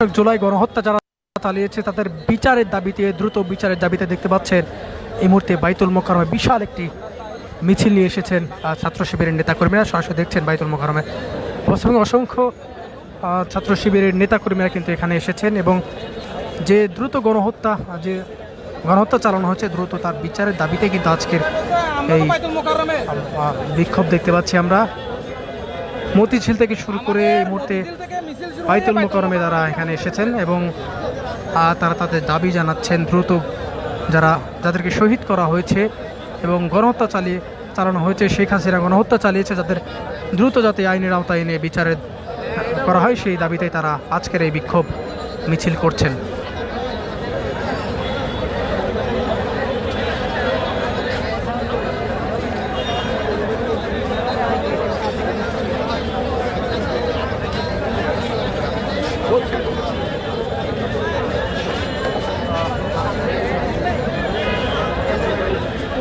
জুলাই গণহত্যা যারা চালিয়েছে, তাদের বিচারের দাবিতে, দ্রুত বিচারের দাবিতে দেখতে পাচ্ছেন এই মুহূর্তে বাইতুল মোকারমে বিশাল একটি মিছিল নিয়ে এসেছেন ছাত্র শিবিরের নেতাকর্মীরা। সরাসরি দেখছেন বাইতুল মোকারমে অসংখ্য অসংখ্য ছাত্র শিবিরের নেতাকর্মীরা কিন্তু এখানে এসেছেন এবং যে দ্রুত গণহত্যা, যে গণহত্যা চালানো হচ্ছে, দ্রুত তার বিচারের দাবিতে কিন্তু আজকের এই বিক্ষোভ দেখতে পাচ্ছি আমরা। মতিঝিল থেকে শুরু করে এই মুহূর্তে বাইতুল মোকরমে তারা এখানে এসেছেন এবং তারা তাদের দাবি জানাচ্ছেন দ্রুত যারা যাদেরকে শহীদ করা হয়েছে এবং গণহত্যা চালিয়ে চালানো হয়েছে, শেখ হাসিনা গণহত্যা চালিয়েছে, যাদের দ্রুত যাতে আইনের আওতায় এনে বিচারের করা হয়, সেই দাবিতেই তারা আজকের এই বিক্ষোভ মিছিল করছেন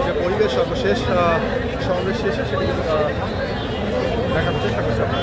যে পরিবেশ সর্বশেষ আহ, সমাবেশ শেষে সেটি কিন্তু, আহ, দেখানোর চেষ্টা করছি আমরা।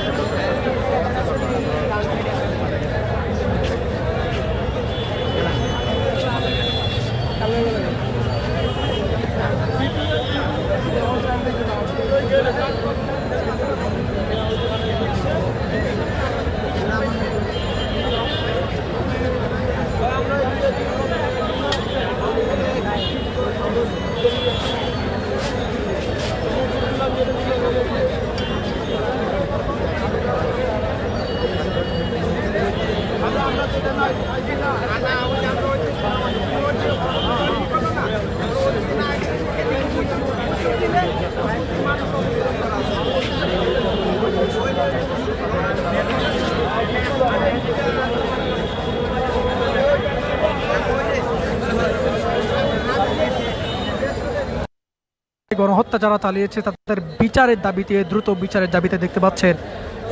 গণহত্যা যারা চালিয়েছে, তাদের বিচারের দাবিতে, দ্রুত বিচারের দাবিতে দেখতে পাচ্ছেন,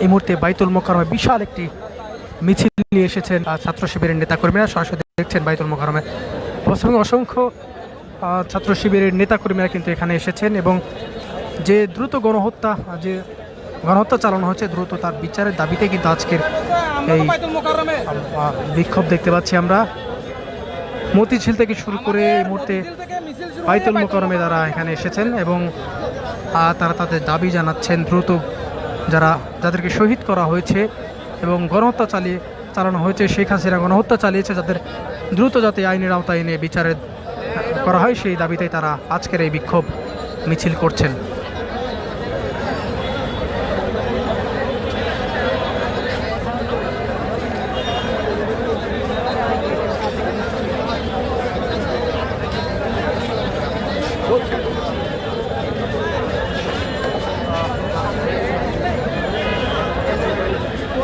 এই মুহূর্তে বাইতুল মোকারমে বিশাল একটি মিছিল নিয়ে এসেছেন ছাত্র শিবিরের নেতাকর্মীরা। সরাসরি দেখছেন বাইতুল মোকারমে অসংখ্য অসংখ্য ছাত্র শিবিরের নেতাকর্মীরা কিন্তু এখানে এসেছেন এবং যে দ্রুত গণহত্যা, যে গণহত্যা চালানো হচ্ছে দ্রুত তার বিচারের দাবিতে কিন্তু আজকের এই বিক্ষোভ দেখতে পাচ্ছি আমরা। মতিঝিল থেকে শুরু করে এই মুহূর্তে বাইতুল মোকরমে তারা এখানে এসেছেন এবং তারা তাদের দাবি জানাচ্ছেন দ্রুত যারা যাদেরকে শহীদ করা হয়েছে এবং গণহত্যা চালিয়ে চালানো হয়েছে, শেখ হাসিনা গণহত্যা চালিয়েছে, যাদের দ্রুত যাতে আইনের আওতায় এনে বিচারের করা হয়, সেই দাবিতেই তারা আজকের এই বিক্ষোভ মিছিল করছেন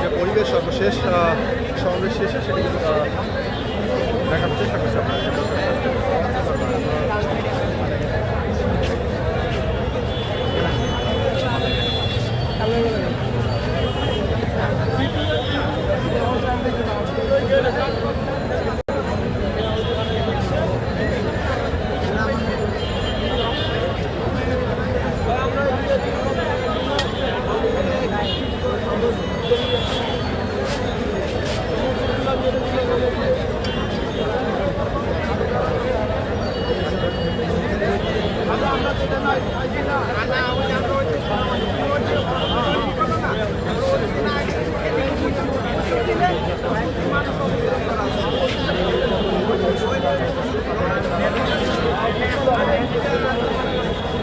যে পরিবেশ সর্বশেষ আহ, সমাবেশ শেষে সেটি কিন্তু, আহ, দেখানোর চেষ্টা করছি আমরা।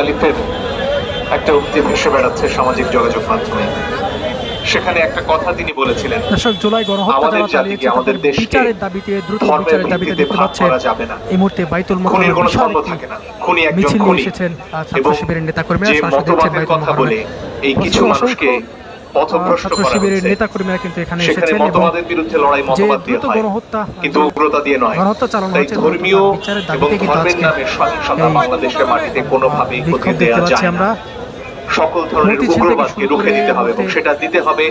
কালিফের একটা উক্তি ভেসে বেড়াচ্ছে সামাজিক যোগাযোগ মাধ্যমে। সেখানে একটা কথা তিনি বলেছিলেন। দর্শক জুলাই গণহত্যা আমাদের যারা চালিয়েছে আমাদের দেশকে বিচারের দাবিতে দ্রুত বিচারের দাবিতে দেখতে ভাগ পাচ্ছেন করা যাবে না। এই মুহূর্তে বাইতুল খুনির কোনো ধর্ম থাকে না। খুনি একজন খুনি। এসেছেন ছাত্র এবং শিবিরের নেতাকর্মীরা যে সরাসরি দেখছেন মতবাদের বাইতুল কথা বলে এই কিছু মানুষকে ছাত্র শিবিরের নেতাকর্মীরা কিন্তু এখানে এসেছেন এবং বিরুদ্ধে লড়াই যে দিয়ে দ্রুত গণহত্যা কিন্তু উগ্রতা দিয়ে নয়। গণহত্যা চালানো হয়েছে ধর্মীয় বিচারের দাবিতে কিন্তু আজকে বাংলাদেশের মাটিতে যায় আমরা। সকল ধরনের উগ্রবাদকে রুখে দিতে হবে এবং সেটা দিতে হবে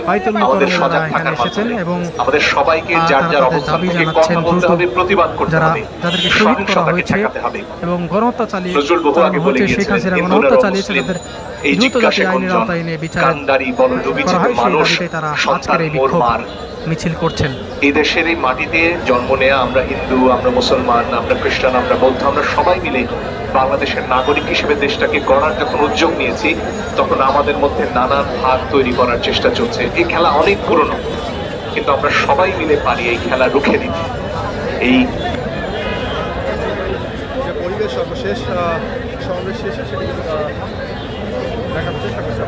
আমাদের সজাগ থাকার মাধ্যমে। এবং আমাদের সবাইকে যার যার অবস্থান থেকে কথা বলতে হবে প্রতিবাদ করতে হবে। শহীদ করা সহিংসতাকে হয়েছে ঠেকাতে হবে এবং গণহত্যা চালিয়ে নজরুল বহু আগে বলে হয়েছে গিয়েছিলেন গণহত্যা চালিয়েছে তাদের এই জিজ্ঞাসা বিচারের কান্দারি বল ডুবি করা হয় সেই মানুষ তারা সন্তান মোর মার মিছিল করছেন। এই দেশের এই মাটিতে জন্ম নেয়া আমরা হিন্দু আমরা মুসলমান আমরা খ্রিস্টান আমরা বৌদ্ধ আমরা সবাই মিলে বাংলাদেশের নাগরিক হিসেবে দেশটাকে গড়ার যখন উদ্যোগ নিয়েছি, তখন আমাদের মধ্যে নানান ভাগ তৈরি করার চেষ্টা চলছে। এই খেলা অনেক পুরনো, কিন্তু আমরা সবাই মিলে পারি এই খেলা রুখে দিতে এই পরিবেশ সর্বশেষ সমাবেশ শেষে সেটি দেখার চেষ্টা করছি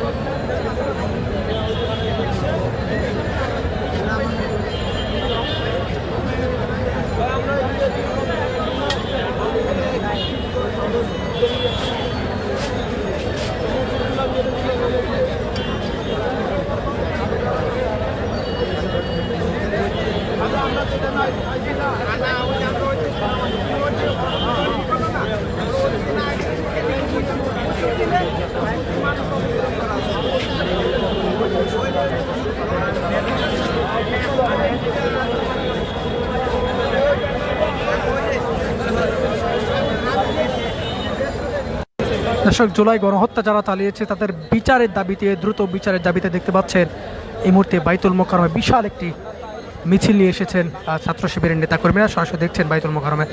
করছি আমরা দর্শক জুলাই গণহত্যা যারা চালিয়েছে, তাদের বিচারের দাবিতে, দ্রুত বিচারের দাবিতে দেখতে পাচ্ছেন, এই মুহূর্তে বাইতুল মোকারমে বিশাল একটি মিছিল নিয়ে এসেছেন ছাত্র শিবিরের নেতাকর্মীরা। সরাসরি দেখছেন বাইতুল মোকারমে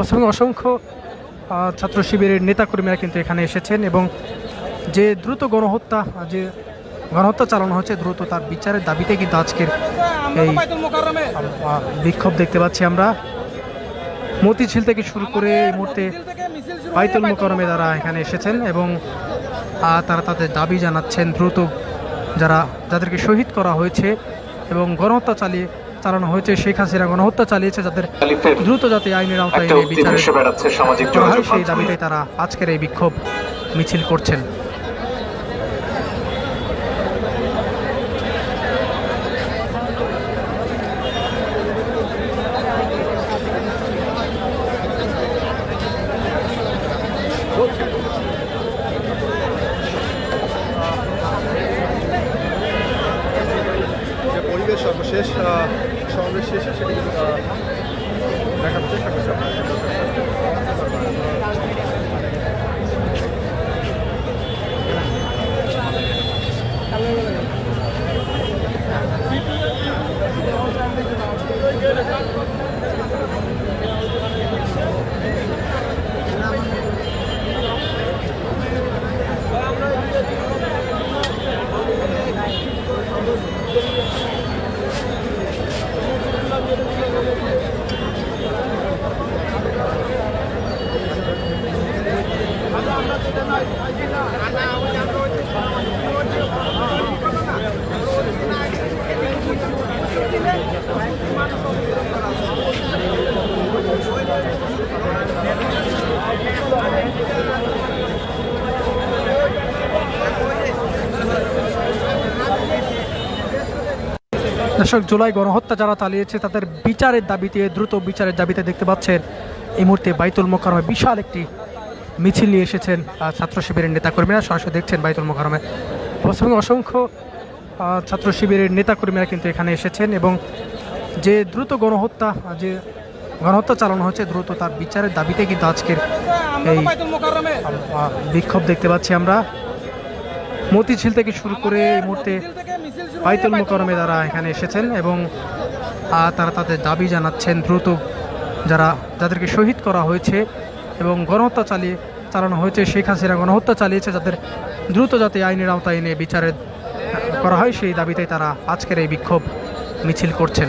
অসংখ্য অসংখ্য ছাত্র শিবিরের নেতাকর্মীরা কিন্তু এখানে এসেছেন এবং যে দ্রুত গণহত্যা, যে গণহত্যা চালানো হচ্ছে, দ্রুত তার বিচারের দাবিতে কিন্তু আজকের এই বিক্ষোভ দেখতে পাচ্ছি আমরা। মতিঝিল থেকে শুরু করে এই মুহূর্তে বাইতুল মোকরমে তারা এখানে এসেছেন এবং তারা তাদের দাবি জানাচ্ছেন দ্রুত যারা যাদেরকে শহীদ করা হয়েছে এবং গণহত্যা চালিয়ে চালানো হয়েছে শেখ হাসিনা গণহত্যা চালিয়েছে যাদের দ্রুত যাতে আইনের আওতায় বিচারের সেই। দাবিতে তারা আজকের এই বিক্ষোভ মিছিল করছেন যে পরিবেশ সর্বশেষ আহ, সমাবেশ শেষে সেটি কিন্তু আহ, দেখানোর চেষ্টা করছি আমরা দর্শক জুলাই গণহত্যা যারা চালিয়েছে, তাদের বিচারের দাবিতে, দ্রুত বিচারের দাবিতে দেখতে পাচ্ছেন, এই মুহূর্তে বাইতুল মোকারমে বিশাল একটি মিছিল নিয়ে এসেছেন ছাত্র শিবিরের নেতাকর্মীরা। সরাসরি দেখছেন বাইতুল মোকারমে অসংখ্য অসংখ্য ছাত্র শিবিরের নেতাকর্মীরা কিন্তু এখানে এসেছেন এবং যে দ্রুত গণহত্যা, যে গণহত্যা চালানো হচ্ছে, দ্রুত তার বিচারের দাবিতে কিন্তু আজকের এই বিক্ষোভ দেখতে পাচ্ছি আমরা। মতিঝিল থেকে শুরু করে এই মুহূর্তে বাইতুল মোকরমে তারা এখানে এসেছেন এবং তারা তাদের দাবি জানাচ্ছেন দ্রুত যারা যাদেরকে শহীদ করা হয়েছে এবং গণহত্যা চালিয়ে চালানো হয়েছে, শেখ হাসিনা গণহত্যা চালিয়েছে, যাদের দ্রুত যাতে আইনের আওতায় এনে বিচারের করা হয়, সেই দাবিতে তারা আজকের এই বিক্ষোভ মিছিল করছেন।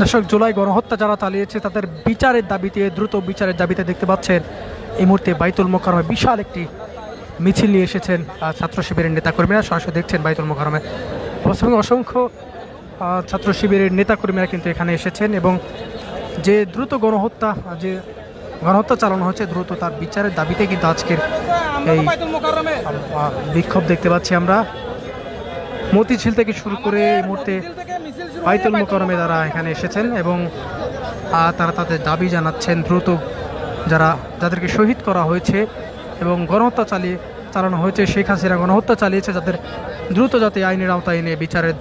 দর্শক, জুলাই গণহত্যা যারা চালিয়েছে, তাদের বিচারের দাবিতে, দ্রুত বিচারের দাবিতে দেখতে পাচ্ছেন, এই মুহূর্তে বাইতুল মোকারমে বিশাল একটি মিছিল নিয়ে এসেছেন ছাত্র শিবিরের নেতাকর্মীরা। সরাসরি দেখছেন বাইতুল মোকারমে অসংখ্য অসংখ্য ছাত্র শিবিরের নেতাকর্মীরা কিন্তু এখানে এসেছেন এবং যে দ্রুত গণহত্যা যে গণহত্যা চালানো হচ্ছে দ্রুত তার বিচারের দাবিতে কিন্তু আজকের এই বিক্ষোভ দেখতে পাচ্ছি আমরা। মতিঝিল থেকে শুরু করে এই মুহূর্তে বাইতুল মোকরমে তারা এখানে এসেছেন এবং তারা তাদের দাবি জানাচ্ছেন দ্রুত যারা যাদেরকে শহীদ করা হয়েছে। এবং গণহত্যা চালিয়ে চালানো হয়েছে। শেখ হাসিনা গণহত্যা চালিয়েছে যাদের দ্রুত যাতে আইনের আওতায় এনে বিচারের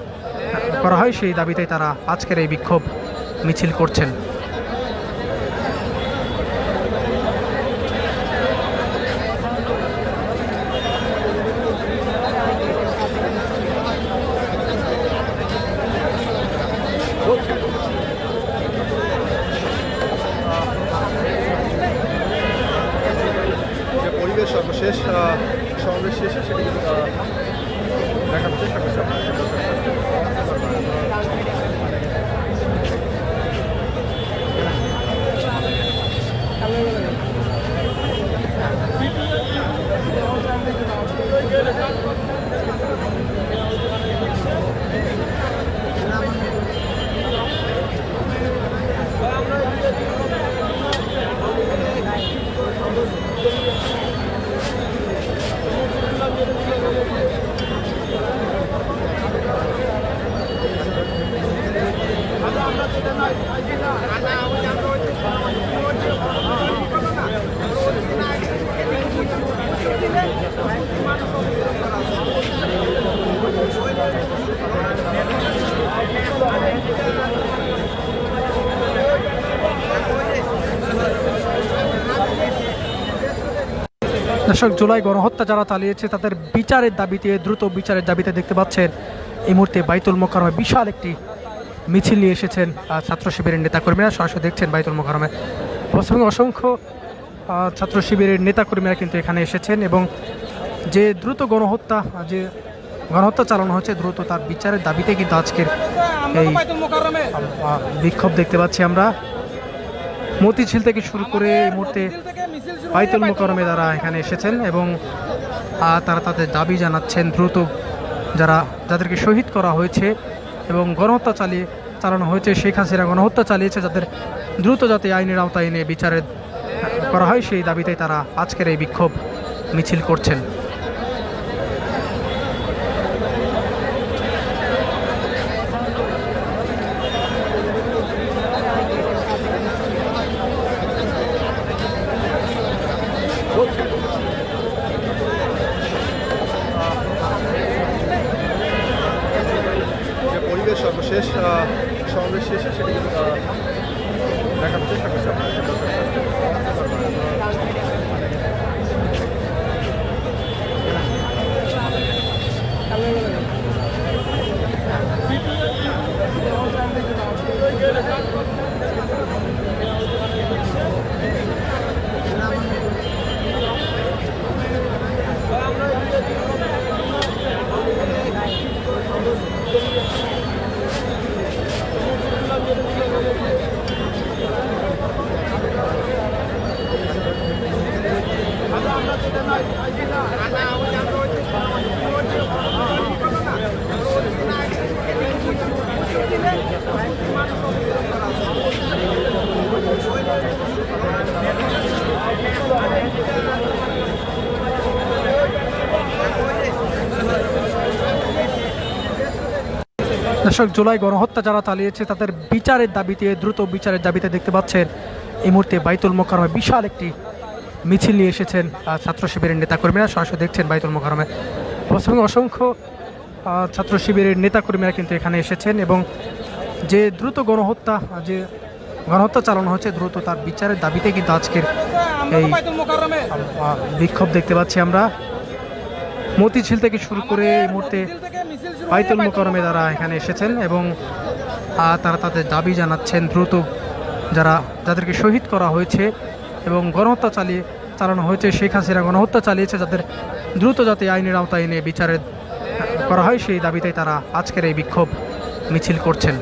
করা হয়, সেই দাবিতেই তারা আজকের এই বিক্ষোভ মিছিল করছেন যে পরিবেশ সর্বশেষ সমাবেশ শেষে সেটি দেখানোর চেষ্টা করছি আমরা দর্শক, জুলাই গণহত্যা যারা চালিয়েছে, তাদের বিচারের দাবিতে, দ্রুত বিচারের দাবিতে দেখতে পাচ্ছেন, এই মুহূর্তে বাইতুল মোকারমে বিশাল একটি মিছিল নিয়ে এসেছেন ছাত্র শিবিরের নেতাকর্মীরা। সরাসরি দেখছেন বাইতুল মোকারমে অসংখ্য অসংখ্য ছাত্র শিবিরের নেতাকর্মীরা কিন্তু এখানে এসেছেন এবং যে দ্রুত গণহত্যা, যে গণহত্যা চালানো হচ্ছে, দ্রুত তার বিচারের দাবিতে কিন্তু আজকের এই বিক্ষোভ দেখতে পাচ্ছি আমরা। মতিঝিল থেকে শুরু করে এই মুহূর্তে বাইতুল মোকরমে তারা এখানে এসেছেন এবং তারা তাদের দাবি জানাচ্ছেন দ্রুত যারা যাদেরকে শহীদ করা হয়েছে এবং গণহত্যা চালিয়ে চালানো হয়েছে শেখ হাসিনা গণহত্যা চালিয়েছে যাদের দ্রুত যাতে আইনের আওতায় এনে বিচারের করা হয় সেই দাবিতেই তারা আজকের এই বিক্ষোভ মিছিল করছেন। Look. দর্শক, জুলাই গণহত্যা যারা চালিয়েছে, তাদের বিচারের দাবিতে, দ্রুত বিচারের দাবিতে দেখতে পাচ্ছেন, এই মুহূর্তে বাইতুল মোকারমে বিশাল একটি মিছিল নিয়ে এসেছেন ছাত্র শিবিরের নেতাকর্মীরা। সরাসরি দেখছেন বাইতুল মোকারমে অসংখ্য অসংখ্য ছাত্র শিবিরের নেতাকর্মীরা কিন্তু এখানে এসেছেন এবং যে দ্রুত গণহত্যা, যে গণহত্যা চালানো হচ্ছে, দ্রুত তার বিচারের দাবিতে কিন্তু আজকের এই বিক্ষোভ দেখতে পাচ্ছি আমরা। মতিঝিল থেকে শুরু করে এই মুহূর্তে বাইতুল মোকরমে তারা এখানে এসেছেন এবং তারা তাদের দাবি জানাচ্ছেন দ্রুত যারা যাদেরকে শহীদ করা হয়েছে এবং গণহত্যা চালিয়ে চালানো হয়েছে, শেখ হাসিনা গণহত্যা চালিয়েছে, যাদের দ্রুত যাতে আইনের আওতায় এনে বিচারের করা হয়, সেই দাবিতেই তারা আজকের এই বিক্ষোভ মিছিল করছেন।